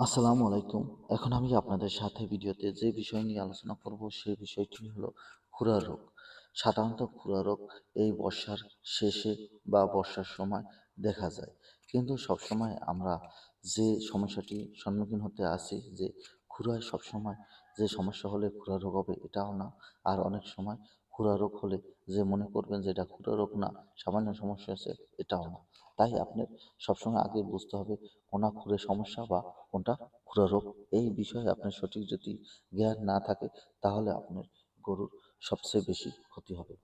আসসালামু আলাইকুম। এখন আমি আপনাদের সাথে ভিডিওতে যে বিষয় নিয়ে আলোচনা করব সেই বিষয়টি হলো খুরা রোগ। সাধারণত খুরা রোগ এই বর্ষার শেষে বা বর্ষার সময় দেখা যায়। কিন্তু সবসময় আমরা যে সমস্যাটি সম্মুখীন হতে আসি যে খুরায় সবসময় যে সমস্যা হলে খুরা রোগ হবে এটাও না। আর অনেক সময় খুরা রোগ হলে যে মনে করবেন যে এটা খুরা রোগ না, সামান্য সমস্যা আছে, এটাও না। তাই আপনার সবসময় আগে বুঝতে হবে কোনটা খুরে সমস্যা বা কোনটা খুরা রোগ। এই বিষয়ে আপনার সঠিক যদি জ্ঞান না থাকে, তাহলে আপনার গরুর সবচেয়ে বেশি ক্ষতি হবে।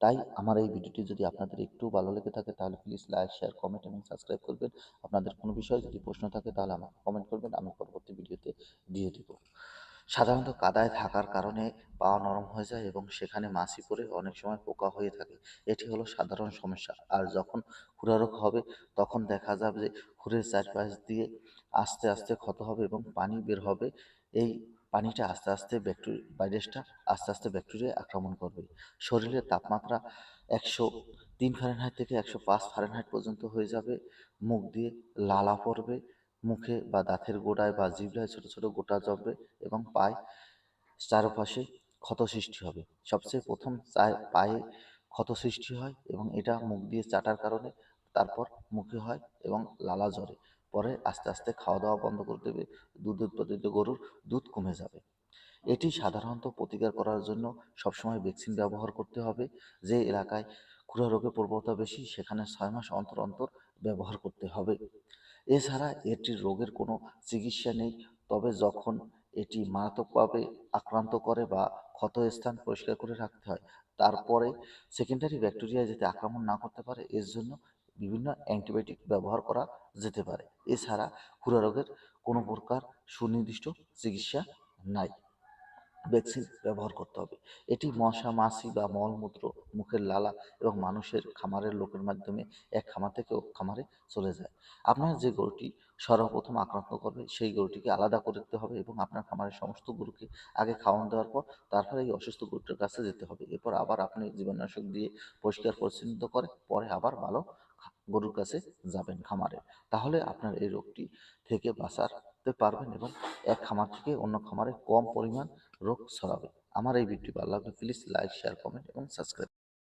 তাই আমার এই ভিডিওটি যদি আপনাদের একটু ভালো লেগে থাকে, তাহলে প্লিজ লাইক শেয়ার কমেন্ট এবং সাবস্ক্রাইব করবেন। আপনাদের কোনো বিষয়ে যদি প্রশ্ন থাকে, তাহলে আমাকে কমেন্ট করবেন, আমি পরবর্তী ভিডিওতে দিয়ে দিব। সাধারণত কাদায় থাকার কারণে পা নরম হয়ে যায় এবং সেখানে মাছি পড়ে অনেক সময় পোকা হয়ে থাকে। এটি হলো সাধারণ সমস্যা। আর যখন খুরা রোগ হবে, তখন দেখা যাবে যে খুরের চারপাশ দিয়ে আস্তে আস্তে ক্ষত হবে এবং পানি বের হবে। এই পানিটা আস্তে আস্তে ব্যাকটেরিয়া ভাইরাসটা আস্তে আস্তে ব্যাকটেরিয়া আক্রমণ করবে। শরীরের তাপমাত্রা একশো তিন ফারেনহাইট থেকে একশো পাঁচ ফারেনহাইট পর্যন্ত হয়ে যাবে। মুখ দিয়ে লালা পড়বে। মুখে বা দাঁতের গোড়ায় বা জিভলায় ছোট ছোট গোটা জমবে এবং পায়ে চারপাশে ক্ষত সৃষ্টি হবে। সবচেয়ে প্রথম পায়ে ক্ষত সৃষ্টি হয় এবং এটা মুখ দিয়ে চাটার কারণে, তারপর মুখে হয় এবং লালা জ্বরে। পরে আস্তে আস্তে খাওয়া দাওয়া বন্ধ করে দেবে, দুধ উৎপাদিত গরুর দুধ কমে যাবে। এটি সাধারণত প্রতিকার করার জন্য সবসময় ভ্যাকসিন ব্যবহার করতে হবে। যে এলাকায় খুরা রোগের প্রবণতা বেশি, সেখানে ছয় মাস অন্তর অন্তর ব্যবহার করতে হবে। এছাড়া এটি রোগের কোনো চিকিৎসা নেই। তবে যখন এটি মারাত্মকভাবে আক্রান্ত করে বা ক্ষত স্থান পরিষ্কার করে রাখতে হয়, তারপরে সেকেন্ডারি ব্যাকটেরিয়া যাতে আক্রমণ না করতে পারে, এর জন্য বিভিন্ন অ্যান্টিবায়োটিক ব্যবহার করা যেতে পারে। এছাড়া খুরা রোগের কোনো প্রকার সুনির্দিষ্ট চিকিৎসা নাই। ভ্যাকসিন ব্যবহার করতে হবে। এটি মশা, মাছি বা মলমূত্র, মুখের লালা এবং মানুষের খামারের লোকের মাধ্যমে এক খামার থেকে খামারে চলে যায়। আপনার যে গরুটি সর্বপ্রথম আক্রান্ত করবে, সেই গরুটিকে আলাদা করে দিতে হবে এবং আপনার খামারের সমস্ত গরুকে আগে খাওয়ান দেওয়ার পর তারপরে এই অসুস্থ গরুটির কাছে যেতে হবে। এরপর আবার আপনি জীবাণুনাশক দিয়ে পরিষ্কার পরিচ্ছন্ন করে পরে আবার ভালো গরুর কাছে যাবেন খামারে। তাহলে আপনার এই রোগটি থেকে বাঁচাতে পারবেন এবং এক খামার থেকে অন্য খামারে কম পরিমাণ রোগ ছড়াবে। আমার এই ভিডিওটি ভালো লাগলে প্লিজ লাইক শেয়ার কমেন্ট এবং সাবস্ক্রাইব